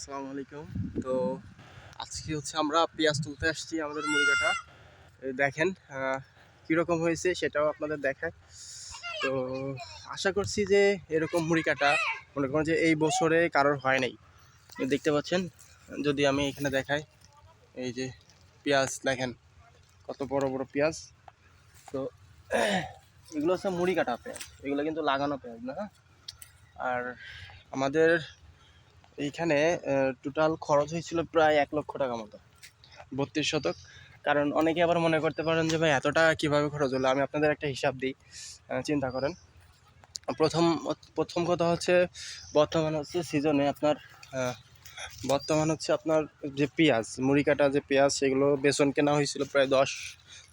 আসসালামু আলাইকুম। তো আজকে হচ্ছে আমরা পেঁয়াজ তুলতে আসছি আমাদের এই দেখেন কীরকম হয়েছে সেটাও আপনাদের দেখায়। তো আশা করছি যে এরকম মুড়ি কাটা মনে করেন যে এই বছরে কারোর হয় নাই। দেখতে পাচ্ছেন? যদি আমি এখানে দেখাই, এই যে পেঁয়াজ দেখেন, কত বড় বড় পেঁয়াজ। তো এগুলো হচ্ছে মুড়ি কাটা পেঁয়াজ। এগুলো কিন্তু লাগানো পেঁয়াজ না? আর আমাদের এইখানে টোটাল খরচ হয়েছিল প্রায় এক লক্ষ টাকা মতো। বত্রিশ শতক। কারণ অনেকে আবার মনে করতে পারেন যে, ভাই, এত টাকা কীভাবে খরচ হলো? আমি আপনাদের একটা হিসাব দিই চিন্তা করেন। প্রথম প্রথম কথা হচ্ছে, বর্তমান হচ্ছে সিজনে আপনার বর্তমান হচ্ছে আপনার যে পেঁয়াজ, মুড়ি কাটা যে পেঁয়াজ, সেগুলো বেসন কেনা হয়েছিল প্রায় দশ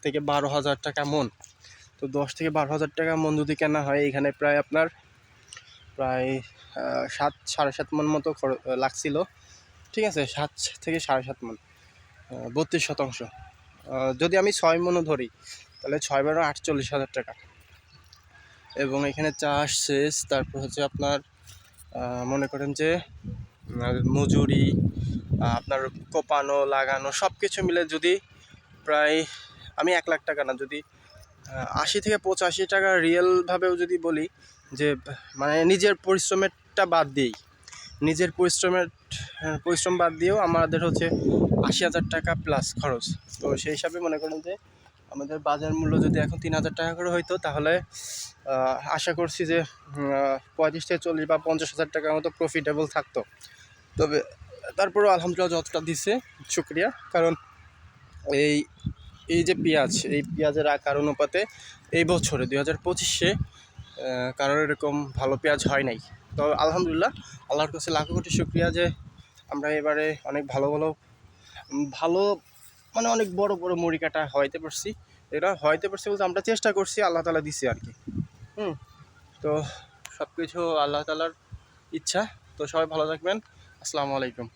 থেকে বারো হাজার টাকা মন। তো দশ থেকে বারো হাজার টাকা মন যদি কেনা হয়, এখানে প্রায় আপনার প্রায় সাত, সাড়ে সাত মন মতো লাগছিল। ঠিক আছে, সাত থেকে সাড়ে সাত মন বত্রিশ শতাংশ। যদি আমি ছয় মনও ধরি, তাহলে ছয় বারো আটচল্লিশ হাজার টাকা। এবং এখানে চাষ শেষ তারপর হচ্ছে আপনার মনে করেন যে মজুরি আপনার কোপানো, লাগানো সব কিছু মিলে যদি প্রায়, আমি এক লাখ টাকা না, যদি আশি থেকে পঁচাশি টাকা রিয়েলভাবেও যদি বলি যে মানে নিজের পরিশ্রমেরটা বাদ দিয়েই। নিজের পরিশ্রমের পরিশ্রম বাদ দিয়েও আমাদের হচ্ছে আশি হাজার টাকা প্লাস খরচ। তো সেই হিসাবে মনে করেন যে, আমাদের বাজার মূল্য যদি এখন তিন হাজার টাকা করে হইতো, তাহলে আশা করছি যে পঁয়ত্রিশ থেকে চল্লিশ বা পঞ্চাশ হাজার টাকার মতো প্রফিটেবল থাকতো। তবে, তারপরেও আলহামদুলিল্লাহ যতটা দিছে, শুক্রিয়া। কারণ এই এই যে পেঁয়াজ, এই পেঁয়াজের আকার অনুপাতে এই বছরে দুই হাজার পঁচিশে কারোর এরকম ভালো পেঁয়াজ হয় নাই। তো আলহামদুলিল্লাহ, আল্লাহর কাছে লাখো কোটি শুক্রিয়া যে আমরা এবারে অনেক ভালো ভালো ভালো মানে অনেক বড় বড় মুড়ি কাটা হয়তে পারছি। এটা হয়তে পারছি বলতে আমরা চেষ্টা করছি, আল্লাহ তালা দিছি আর কি হুম, তো সব কিছু আল্লাহ তালার ইচ্ছা। তো সবাই ভালো থাকবেন। আসসালামু আলাইকুম।